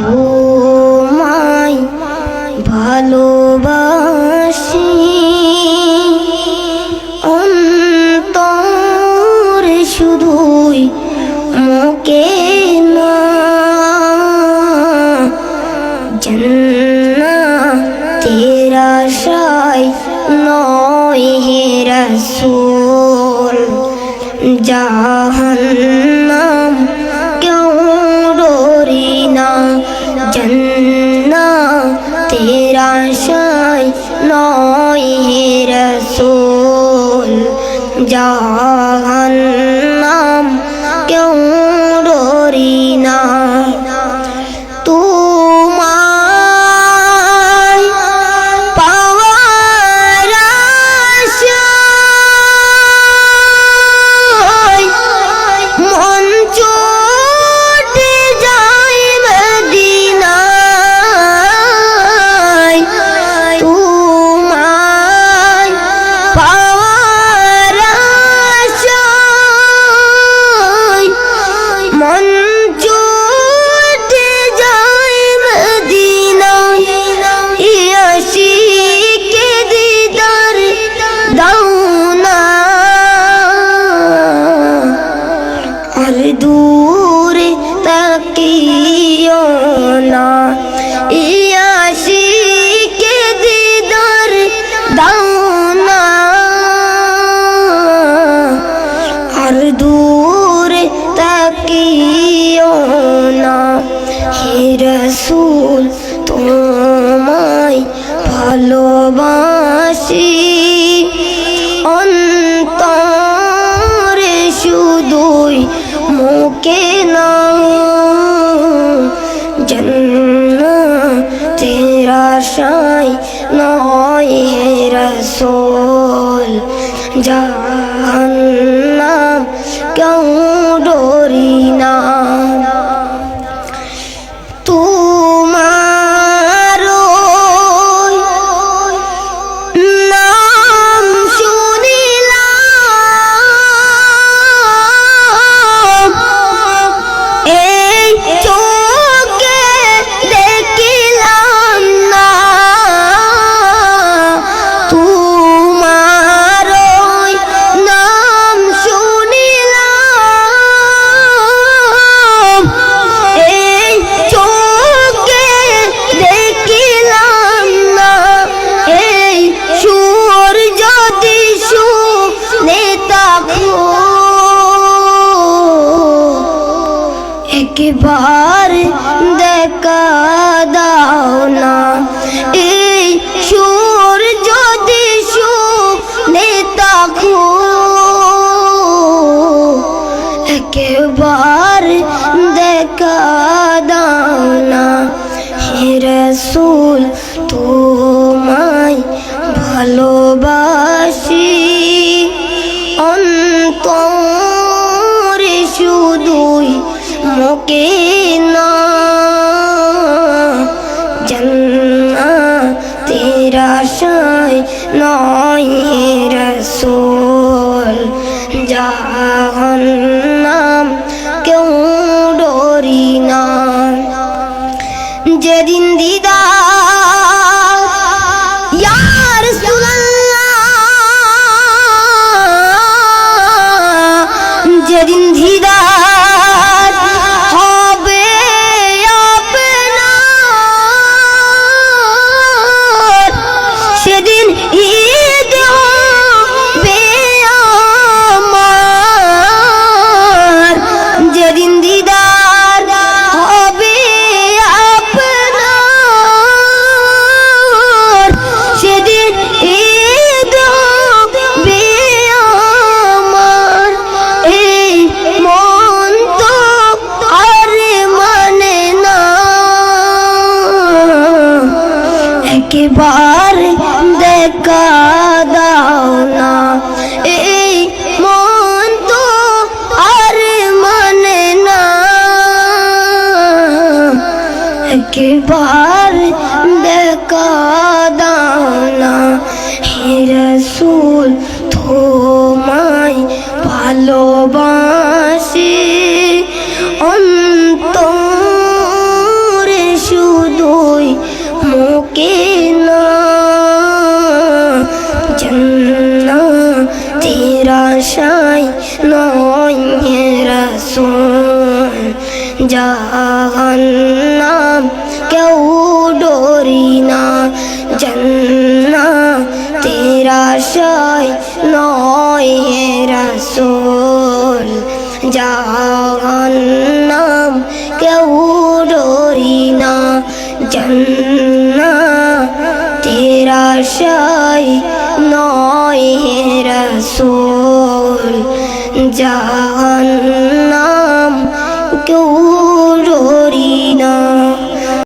তোমায় ভালোবাসি। শুধুই মুখে না। তেরা শাই নয় হে রসূল। জাহান্নাম লাশাই নয় হে রসুল জাহান দূরে তাকিও না। ইয়াশিকে দিদার দাও না আর দূরে তাকিও না। হে রসুল, তোমায় ভালোবাসি। শাই নয় হে রসোল জাহান্নাম একবার দেখা দাও না। এই সুর যদি নেতা খু একবার মুখে না। জন্না তেরা শায় নয় রসুল জাহান্নাম একবার দেখা দাও না। এই মন তো আর মানে না। একবার দেখা দাও না। হে রসুল, তোমায় ভালোবাসি। জাহান্নাম কেউ ডরি না জন্না তেরা শাই নয় হে রসুল জাহান্নাম কেউ ডরি না জন্না তেরা শাই নয় হে রসুল জাহান্নাম কেউ